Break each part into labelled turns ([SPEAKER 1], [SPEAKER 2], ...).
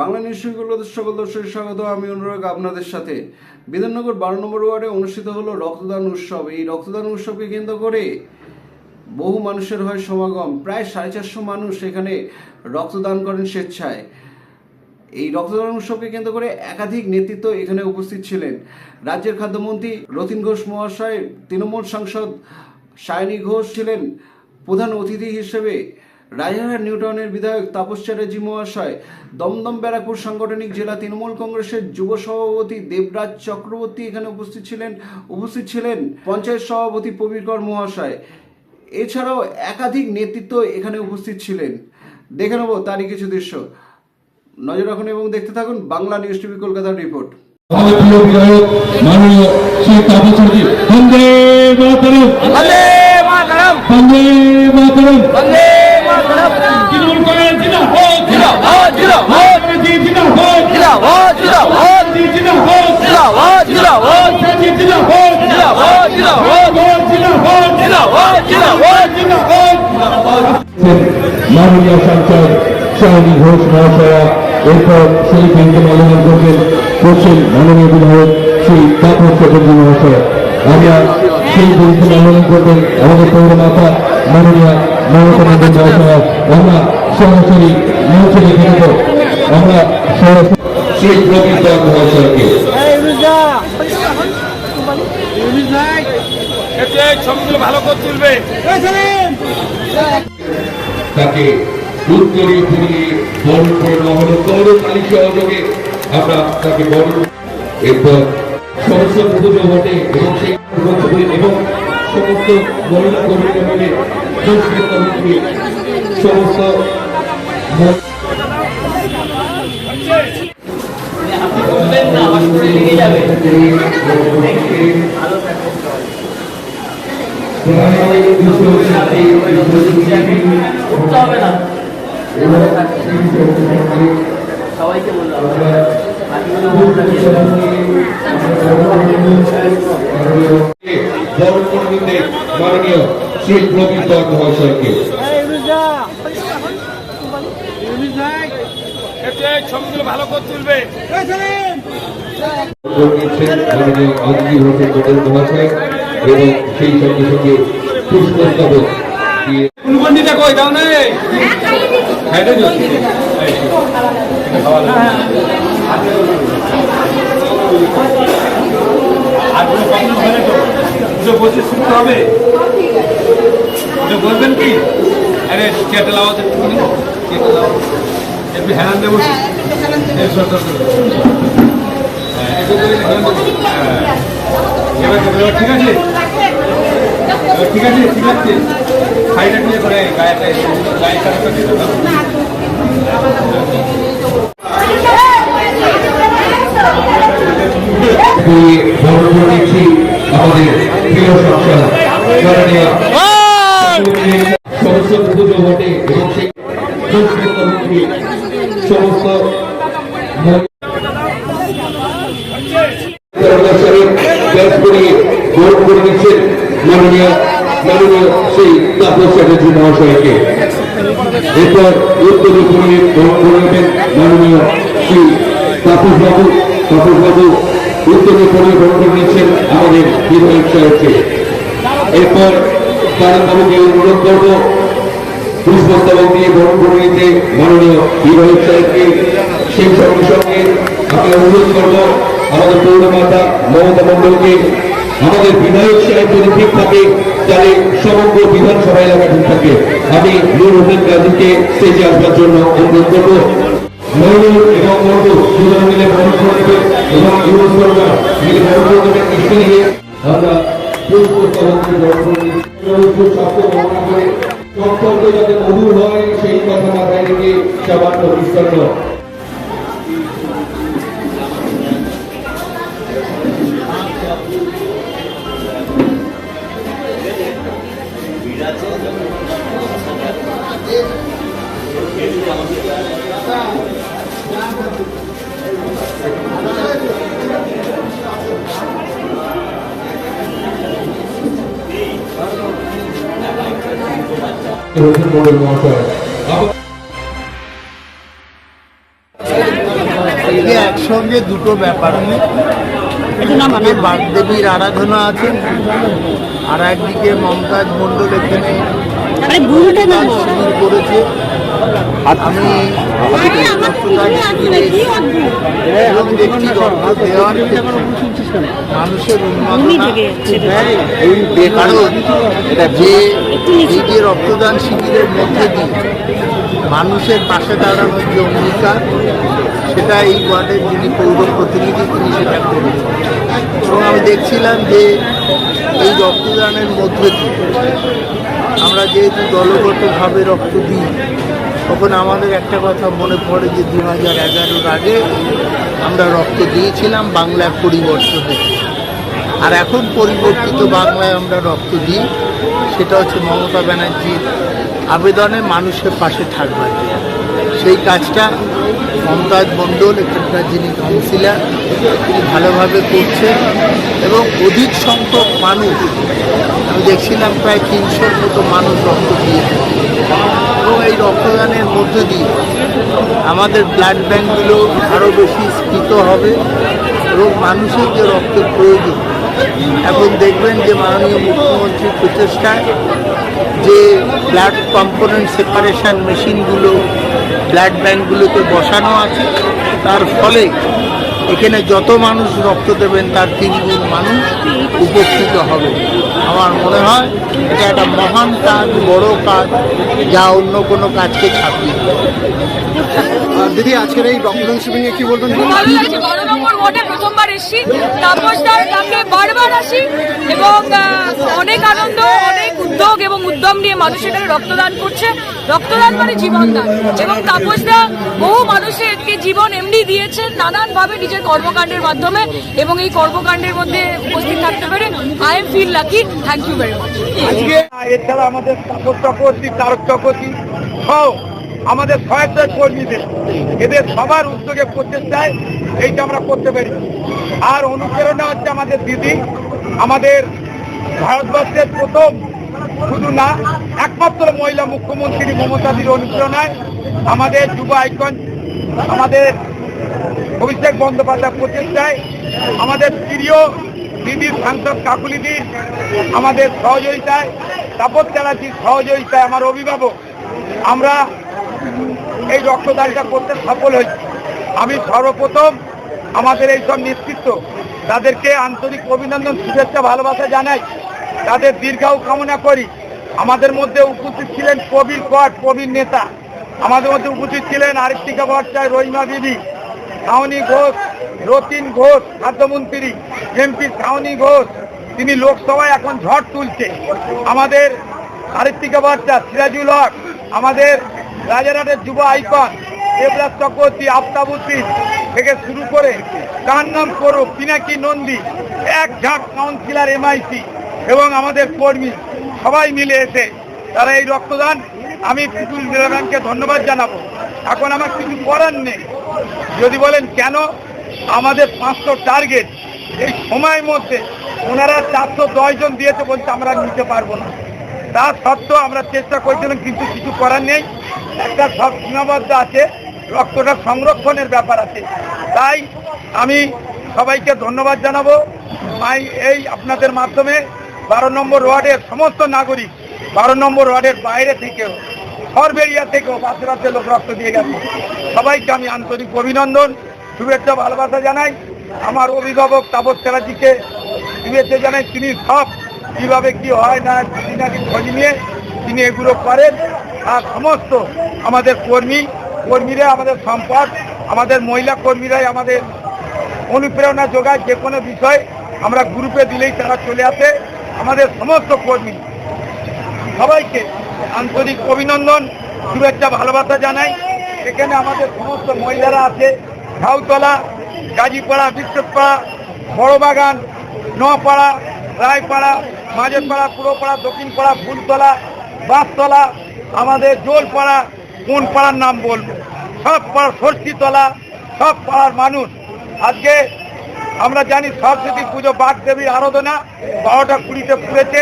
[SPEAKER 1] Bangla news সকল দর্শক স্বাগত। আমি অনুরাগ, আপনাদের সাথে। বিধাননগর বারো নম্বর ওয়ার্ডে অনুষ্ঠিত হলো রক্তদান উৎসব। এই রক্তদান উৎসবকে কেন্দ্র করে বহু মানুষের হয় সমাগম। প্রায় সাড়ে চারশো মানুষ এখানে রক্তদান করেন স্বেচ্ছায়। এই রক্তদান উৎসবকে কেন্দ্র করে একাধিক নেতৃত্ব এখানে উপস্থিত ছিলেন। রাজ্যের খাদ্যমন্ত্রী রতিন ঘোষ মহাশয়, তৃণমূল সাংসদ সায়নী ঘোষ ছিলেন প্রধান অতিথি হিসেবে। রাজারহাট নিউটাউনের বিধায়ক তাপস চ্যাটার্জি মহাশয় দমদম ব্যারাকপুর সাংগঠনিক জেলা তৃণমূল কংগ্রেসের যুব সভাপতি দেবরাজ চক্রবর্তী এখানে উপস্থিত ছিলেন। উপস্থিত ছিলেন পঞ্চায়েত সভাপতি প্রবীরকর মহাশয়। এছাড়াও একাধিক নেতৃত্ব এখানে উপস্থিত ছিলেন। দেখে নেব তারই কিছু দৃশ্য। নজর রাখুন এবং দেখতে থাকুন বাংলা নিউজ টিভি কলকাতার রিপোর্ট।
[SPEAKER 2] তৃণমূল কংগ্রেস জিনা
[SPEAKER 3] হো জিনা
[SPEAKER 2] হো জিনা
[SPEAKER 3] হো জিনা
[SPEAKER 2] হো জিনা হো
[SPEAKER 3] জিনা হো
[SPEAKER 2] জিনা হো
[SPEAKER 3] জিনা হো
[SPEAKER 2] জিনা
[SPEAKER 3] হো জিনা
[SPEAKER 2] হো
[SPEAKER 3] জিনা হো
[SPEAKER 2] জিনা
[SPEAKER 3] হো জিনা
[SPEAKER 2] হো জিনা হো শাহী ঘোষ মহাশয়া এরপর সেই কেন্দ্রে মনোনয়ন করবেন করছেন মাননীয় বিধায়ক শ্রী তাপস চট্টোপাধ্যায় মহাশয়া আমরা সেই কেন্দ্রে মনোনয়ন করবেন আমাদের পৌর মাতা মাননীয় মন্ডল মহাশয়া আমরা সরাসরি মঞ্চে রেখে দেব আমরা সরাসরি
[SPEAKER 3] ভালো করে
[SPEAKER 2] তাকে উত্তরীয় পরিয়ে বরণ করে নেওয়া তাকে বরণ এরপর সরস্বতী পুজো ঘটে এবং এবং সমস্ত মহিলা কর্মীরা মিলে সংস্কৃত মন্ত্রী সমস্ত ম- প্রায় দুশো সাথে
[SPEAKER 4] উঠতে হবে না
[SPEAKER 2] এবং সেই সঙ্গে
[SPEAKER 4] সবাইকে বললাম। মনে
[SPEAKER 2] নিতে মাননীয় শ্রী প্রবীর দত্ত মহাশয়কে
[SPEAKER 3] ভালো করে তুলবে
[SPEAKER 2] মাননীয় অগ্নি হোসেন মোদল মহাশয় এবং সেই সঙ্গে সঙ্গে পুষ্পস্তবক দিয়ে
[SPEAKER 3] কই? দাও না। খাইতে আর কোনো প্রবলেম হয় না তো? পুজো বসে শুনতে হবে। পুজো বলবেন কি? আরে কেটে লাও একটু লাও একটু হ্যাঁ দেবো। হ্যাঁ, হ্যাঁ। হ্যাঁ। ঠিক আছে? ঠিক আছে ঠিক আছে। সাইডে নিয়ে করে গায়েটা গায়ে কাজটা দিয়ে দাও।
[SPEAKER 2] আমাদের প্রিয় মাননীয় সরস্বতী পুজো ঘটে এবং সেই সমস্ত ব্যাস করে নিচ্ছেন মাননীয় মাননীয় সেই তাপস চ্যাটার্জি মহাশয়কে এরপর উত্তরী মাননীয় শ্রী তাপস বাবু তাপস বাবু বরণ করে নিচ্ছেন আমাদের বিধায়ক সাহেবকে। এরপর কারণ বাবুকে অনুরোধ করব পুষ্পস্তবক দিয়ে বরণ করে নিতে মাননীয় বিধায়ক সাহেবকে সেই সঙ্গে সঙ্গে আমি অনুরোধ করব, আমাদের পৌরমাতা মমতা মন্ডলকে আমাদের বিধায়ক সাহেব যদি ঠিক থাকে, তাহলে সমগ্র বিধানসভা এলাকা ঠিক থাকে। আমি নূর হোসেন গাজীকে স্টেজে আসবার জন্য অনুরোধ করব। ময়ূর এবং মন্ডল দুজন মিলে বরণ করে দেবে এবং ইউরোপ সরকার মিলে বরণ করে দেবে কৃষ্ণ নিয়ে আমরা সম্পর্ক যাতে মধুর হয়, সেই কথা মাথায় রেখে সামান্য বিস্তার মন্ডল মহাশয়
[SPEAKER 5] একসঙ্গে দুটো ব্যাপার একদিকে বাগদেবীর আরাধনা আছেন আর একদিকে মমতাজ মন্ডল এখানে করেছে। আমি মানুষের যে রক্তদান শিবিরের মধ্যে দিয়ে মানুষের পাশে দাঁড়ানোর যে অঙ্গীকার সেটা এই ওয়ার্ডের যিনি পৌর প্রতিনিধি তিনি সেটা করেছেন এবং আমি দেখছিলাম যে এই রক্তদানের মধ্যে দিয়ে আমরা যেহেতু দলগতভাবে রক্ত দিই তখন আমাদের একটা কথা মনে পড়ে যে দু হাজার এগারোর আগে আমরা রক্ত দিয়েছিলাম বাংলার পরিবর্তনে। আর এখন পরিবর্তিত বাংলায় আমরা রক্ত দিই, সেটা হচ্ছে মমতা ব্যানার্জির আবেদনে মানুষের পাশে থাকবার। সেই কাজটা মমতাজ মণ্ডল, এখানকার যিনি কাউন্সিলর, তিনি ভালোভাবে করছেন এবং অধিক সংখ্যক মানুষ, আমি দেখছিলাম প্রায় তিনশোর মতো মানুষ রক্ত দিয়েছে এই রক্তদানের মধ্য দিয়ে আমাদের ব্লাড ব্যাঙ্কগুলো আরও বেশি স্ফীত হবে এবং মানুষের যে রক্তের প্রয়োজন, এখন দেখবেন যে মাননীয় মুখ্যমন্ত্রীর প্রচেষ্টায় যে ব্লাড কম্পোনেন্ট সেপারেশন মেশিনগুলো ব্লাড ব্যাঙ্কগুলোতে বসানো আছে, তার ফলে এখানে যত মানুষ রক্ত দেবেন, তার তিন গুণ মানুষ উপকৃত হবে। আমার মনে হয় এটা একটা মহান কাজ বড় কাজ যা অন্য কোনো কাজকে ছাপিয়ে
[SPEAKER 1] দিদি আজকের এই রক্তদান শিবির কি বলবেন
[SPEAKER 6] ভালো লাগছে বারো নম্বর ওয়ার্ডে প্রথমবার এসেছি। তাপসদার ডাকে বারবার আসি এবং অনেক আনন্দ অনেক উদ্যোগ এবং উদ্যম নিয়ে মানুষ এখানে রক্তদান করছে। রক্তদান মানে জীবনদান। এবং তাপসদা বহু মানুষেরকে জীবন এমনি দিয়েছেন নানানভাবে নিজের কর্মকাণ্ডের মাধ্যমে এবং এই কর্মকাণ্ডের মধ্যে উপস্থিত থাকতে পেরে I am feel lucky thank you very
[SPEAKER 7] এছাড়া আমাদের তাপস চক্রবর্তী, তারক চক্রবর্তী সহ আমাদের সহায়তা কর্মীদের এদের সবার উদ্যোগে প্রচেষ্টায় এইটা আমরা করতে পারি আর অনুপ্রেরণা হচ্ছে আমাদের দিদি, আমাদের ভারতবর্ষের প্রথম, শুধু না, একমাত্র মহিলা মুখ্যমন্ত্রী মমতাদির অনুপ্রেরণায় আমাদের যুব আইকন আমাদের অভিষেক বন্দ্যোপাধ্যায় প্রচেষ্টায় আমাদের প্রিয় দিদির সাংসদ কাকুলিদির আমাদের সহযোগিতায়, তাপস চ্যাটার্জির সহযোগিতায় আমার অভিভাবক, আমরা এই রক্তদানটা করতে সফল হয়েছি। আমি সর্বপ্রথম আমাদের এই সব নেতৃত্ব, তাদেরকে আন্তরিক অভিনন্দন, শুভেচ্ছা, ভালোবাসা জানাই। তাদের দীর্ঘায়ু কামনা করি। আমাদের মধ্যে উপস্থিত ছিলেন কবির কট কবির নেতা। আমাদের মধ্যে উপস্থিত ছিলেন আরেকটিকা ভট্টাচার্য, রহিমা বিবি শাওনি ঘোষ, রতিন ঘোষ, খাদ্যমন্ত্রী, এমপি শাওনি ঘোষ, তিনি লোকসভায় এখন ঝড় তুলছে। আমাদের আরিত্তিকা বার্তা, সিরাজুল হক, আমাদের রাজারহাটের যুব আইকন, দেবরাজ চক্রবর্তী, আফতাব আফতাবুদ্দিন থেকে শুরু করে তার নাম করো পিনাকি নন্দী, এক ঝাঁক কাউন্সিলর এমআইসি এবং আমাদের কর্মী সবাই মিলে এসে তারা এই রক্তদান, আমি পিপুল ব্যাংককে ধন্যবাদ জানাব। এখন আমার কিছু করার নেই। যদি বলেন কেন আমাদের পাঁচশো টার্গেট এই সময়ের মধ্যে ওনারা চারশো দশ জন দিয়েছে বলছে আমরা নিতে পারব না। তা সত্ত্বেও আমরা চেষ্টা করছিলাম, কিন্তু কিছু করার নেই। একটা সব সীমাবদ্ধ আছে, রক্তটা সংরক্ষণের ব্যাপার আছে। তাই আমি সবাইকে ধন্যবাদ জানাব। মাই এই আপনাদের মাধ্যমে বারো নম্বর ওয়ার্ডের সমস্ত নাগরিক বারো নম্বর ওয়ার্ডের বাইরে থেকেও সরবেরিয়া থেকেও বাসে বাসে লোক রক্ত দিয়ে গেছে। সবাইকে আমি আন্তরিক অভিনন্দন, শুভেচ্ছা, ভালোবাসা জানাই। আমার অভিভাবক তাপস চ্যাটার্জিকে শুভেচ্ছা জানাই। তিনি সব কীভাবে কি হয় না নাকি খোঁজ নিয়ে তিনি এগুলো করেন। আর সমস্ত আমাদের কর্মী, কর্মীরা আমাদের সম্পদ, আমাদের মহিলা কর্মীরাই আমাদের অনুপ্রেরণা যোগায়। যে কোনো বিষয় আমরা গ্রুপে দিলেই তারা চলে আসে। আমাদের সমস্ত কর্মী সবাইকে আন্তরিক অভিনন্দন শুভেচ্ছা ভালোবাসা জানাই। এখানে আমাদের সমস্ত মহিলারা আছে ঝাউতলা গাজীপাড়া, বিশ্বপাড়া, বড়বাগান নপাড়া রায়পাড়া মাঝেরপাড়া পুরোপাড়া, দক্ষিণপাড়া, ফুলতলা, বাঁশতলা, আমাদের জোলপাড়া কোন পাড়ার নাম বলব? সব পাড়া ষষ্ঠীতলা সব পাড়ার মানুষ। আজকে আমরা জানি সরস্বতী পুজো বাগদেবীর আরাধনা, বারোটা কুড়িতে পুড়েছে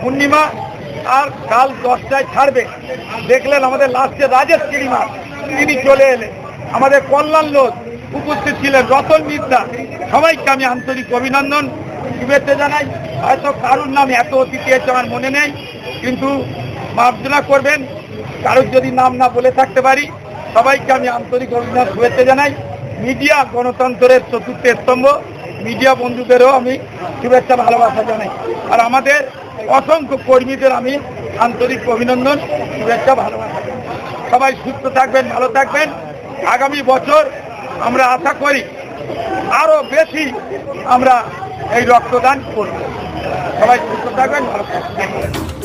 [SPEAKER 7] পূর্ণিমা। আর কাল দশটায় ছাড়বে। দেখলেন আমাদের লাস্টে রাজেশ কিরিমা তিনি চলে এলেন। আমাদের কল্যাণ লোক উপস্থিত ছিলেন, রতন মিদ্যা সবাইকে আমি আন্তরিক অভিনন্দন, শুভেচ্ছা জানাই। হয়তো কারুর নাম এত অতিথি আছে আমার মনে নেই, কিন্তু মার্জনা করবেন। কারোর যদি নাম না বলে থাকতে পারি, সবাইকে আমি আন্তরিক অভিনন্দন, শুভেচ্ছা জানাই। মিডিয়া গণতন্ত্রের চতুর্থ স্তম্ভ। মিডিয়া বন্ধুদেরও আমি শুভেচ্ছা, ভালোবাসা জানাই। আর আমাদের অসংখ্য কর্মীদের আমি আন্তরিক অভিনন্দন, শুভেচ্ছা, ভালোবাসা। সবাই সুস্থ থাকবেন, ভালো থাকবেন। আগামী বছর আমরা আশা করি আরও বেশি আমরা এই রক্তদান করব। সবাই সুস্থ থাকবেন, ভালো থাকবেন।